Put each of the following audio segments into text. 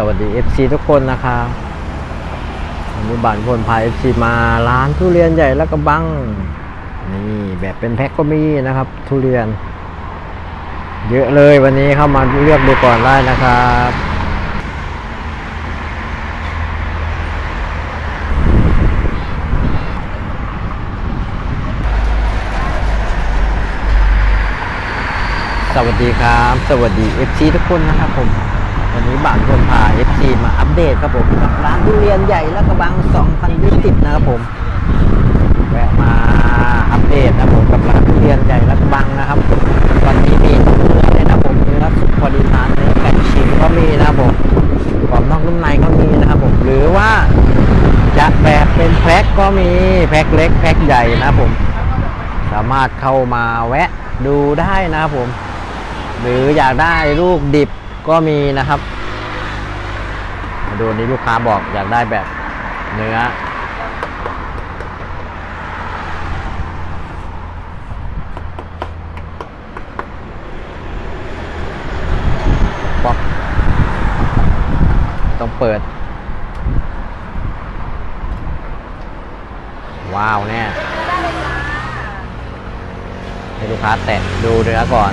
สวัสดี FC ทุกคนนะครับวันนี้บานพลพา FC มาร้านทุเรียนใหญ่และกระบัง นี่แบบเป็นแพ็คก็มีนะครับ ทุเรียน เยอะเลยวันนี้เข้ามาเลือกดูก่อนได้นะครับสวัสดีครับ สวัสดี FC ทุกคนนะครับผม วันนี้บ้านคนพา FC มาอัปเดตครับผมกับร้านทุเรียนใหญ่และกระบัง 2020 นะครับผมแวะมาอัปเดตนะครับผมกับร้านทุเรียนใหญ่และกระบังนะครับวันนี้มีทุเนื้อเลยนะครับผมเนื้อสุกพอดีทานเนื้อไก่ชิ้นก็มีนะครับผมกรอบนอกนุ่มในก็มีนะครับผมหรือว่าจะแบบเป็นแพ็คก็มีแพ็คเล็กแพ็คใหญ่นะครับผม สามารถเข้ามาแวะดูได้นะครับผม หรืออยากได้ลูกดิบ ก็มีนะครับมาดูนี้ลูกค้าบอกอยากได้แบบเนื้อ ป๊อก ต้องเปิด ว้าวแน่ให้ลูกค้าแตะดูเนื้อก่อน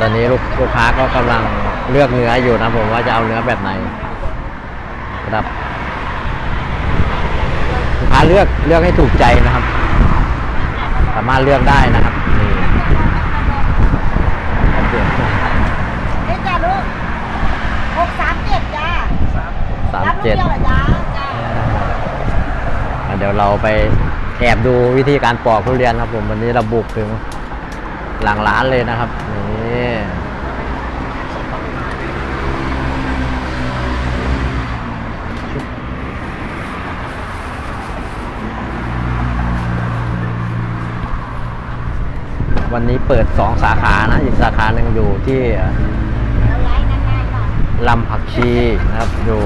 ต่ตอนนี้ลูกลูกค้าก็กำลังเลือกเนื้ออยู่นะผมว่าจะเอาเนื้อแบบไหนครับลูกค้าเลือกเลือกให้ถูกใจนะครับ สามารถเลือกได้นะครับนี่อัปเดตเอ๊ะจ้าลูกหกสามเจ็ดจ้าสามรับลูกเจ็ดเดียวเหรอจ้าจ้าอะเดี๋ยวเราไปแอบดูวิธีการปอกทุเรียนครับผมวันนี้เราบุกถึง หลังร้านเลยนะครับนี่วันนี้เปิดสองสาขานะ อีกสาขาหนึ่งอยู่ที่เราย้ายง่ายๆหน่อยลำผักชีนะครับอยู่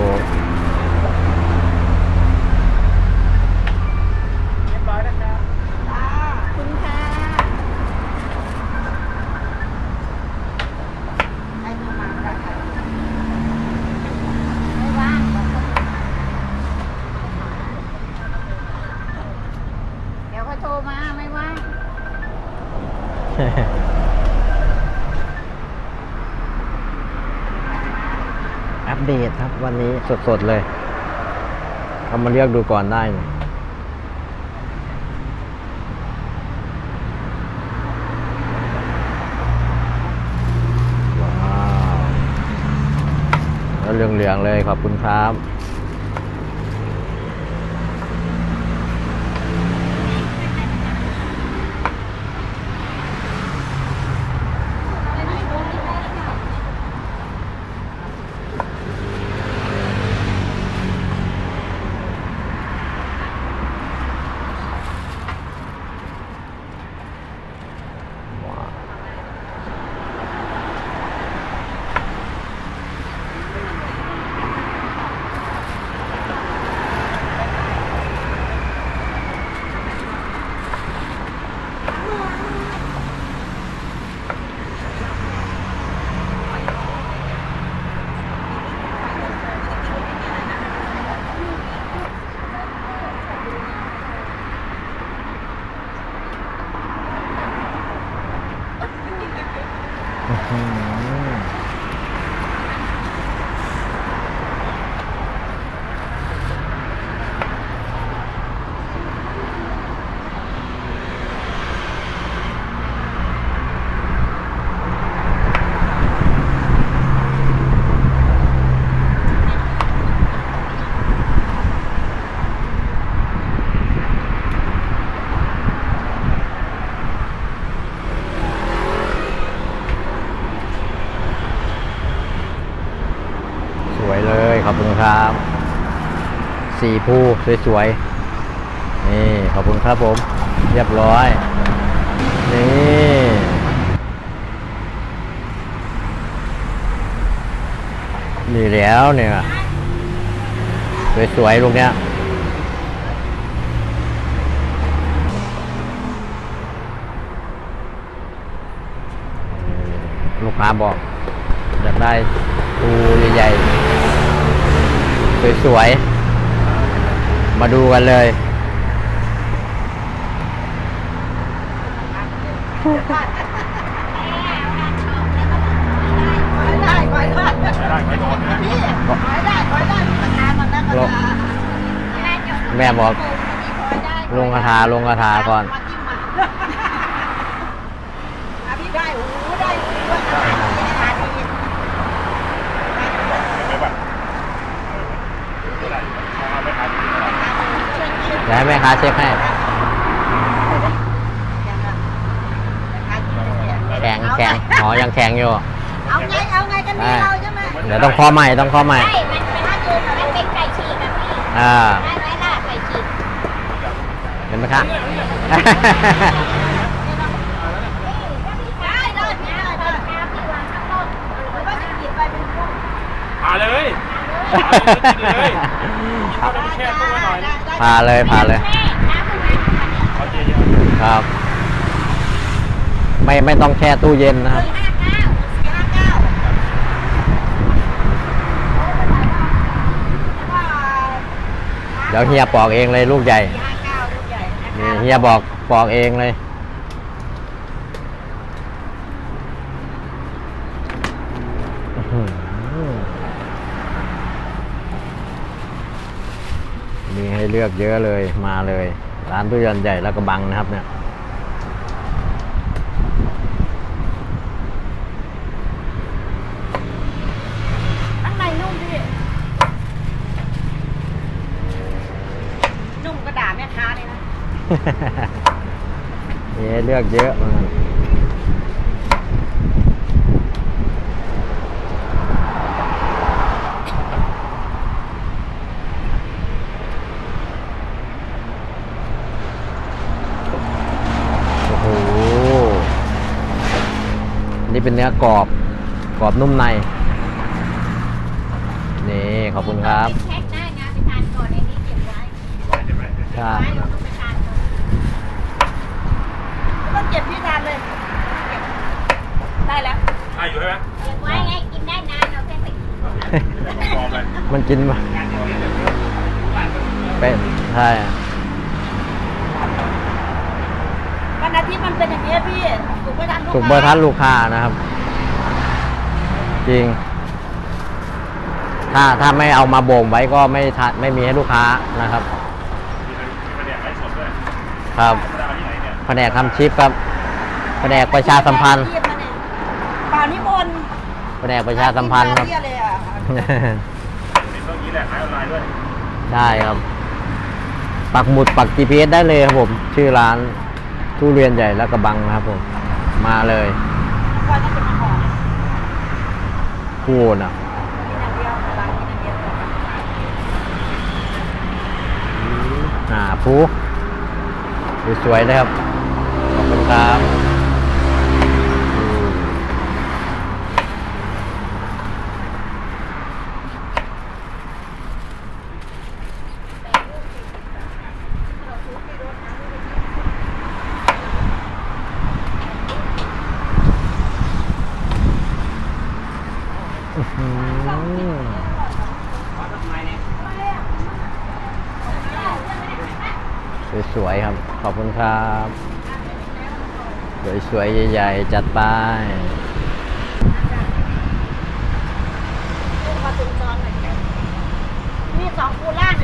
จ้าคุณค่ะให้โทรมาก็ได้ค่ะไม่ว่างบอกเขาเดี๋ยวเขาโทรมาไม่ว่าง อัปเดตครับวันนี้สดๆเลย เอามาเลือกดูก่อนได้นี่ว้าว แล้วเหลืองๆเลยขอบคุณครับ อื้อหือ สี่ภูสวยๆ นี่ ขอบคุณครับผม เรียบร้อย นี่นี่แล้วเนี่ยสวยๆลูกเนี้ยลูกค้าบอกอยากได้ตูใหญ่ๆ สวยๆ มาดูกันเลยได้ขอยได้พี่ขอยได้ขอยได้ราคามันนะราคาแม่บอก ลงกระทาลงกระทาก่อน พี่ได้โอ้โหได้ด้วยราคาดี เดี๋ยวให้แม่ค้าเช็คให้ แข็งแข็งอ๋อยังแข็งอยู่ เอาไง เอาไงกันดีเราใช่ไหมเดี๋ยวต้องข้อใหม่ต้องข้อใหม่ ใช่มันมันมันเป็นไก่ฉีกอะพี่อ่า ได้ไหมล่ะไก่ฉีกเห็นไหมคะ ได้ได้พี่ได้ได้น้ำที่วางข้างนอกหรือว่าจะกินไปเป็นพวกพาเลยพา เลยกินเลยกินเข้าไปแช่ตู้ไว้หน่อยนะพาเลยพาเลยแม่น้ำตรงนั้นนะคะเนี่ยเอาเยอะครับ ไม่ไม่ต้องแช่ตู้เย็นนะครับห้าเก้าสี่ห้าเก้าแล้วก็เดี๋ยวเฮียปอกเองเลยลูกใหญ่สี่ห้าเก้าลูกใหญ่นะนี่คะเฮียบอกปอกเองเลย อื้อหือมีให้ เลือกเยอะเลยมาเลย ร้านตู้เย็นใหญ่แล้วก็บังนะครับเนี่ยข้างในนุ่มพี่นุ่มกระดาษแม่ค้าเลยนะมีให้เลือกเยอะมากโอ้โห นี่ เป็นเนื้อกรอบกรอบนุ่มใน นี่ขอบคุณครับแพ็คได้นะไปทานก่อนในนี้เก็บไว้ใช่ไว้เราต้องไปทานก่อนไม่ต้องเก็บพี่ทานเลยเก็บได้แล้วๆให้อยู่ใช่ไหมเก็บไว้ไงกินได้นานเราแค่ไปพร้อมเลยมันกินมาเป็นใช่อะ วันอา ทิตย์มันเป็นอย่างนี้ยพี่ถูกไม่ทันลูกสุกเบอร์ทันลูกค้านะครับ จริง ถ้าถ้าไม่เอามาบ่มไว้ก็ไม่ทันไม่มีให้ลูกค้านะครับมีแผนกไลฟ์สดด้วยครับธรรมดาที่ไหนเนี่ยแผนกทำชิปครับแผนกประชาสัมพันธ์เปล่านิมนต์แผนกประชาสัมพันธ์ครับเยเลยอะเป็นเรื่องนี้แหละขายออนไลน์ด้วยใช่ครับ ปักหมุดปัก GPS ได้เลยครับผม ชื่อร้าน ทุเรียนใหญ่และกระบังนะครับผม มาเลยคอยต้องเป็นมาหอมคู่น่ะกินอย่างเดียวร้านกินอย่างเดียวอ่าผู้สวยๆเลยครับ ขอบคุณครับ สวยๆครับ ขอบคุณครับ สวยๆใหญ่ๆ จัดไปมาถึงจอนหน่อยพี่สองคูล่าหน่อยพี่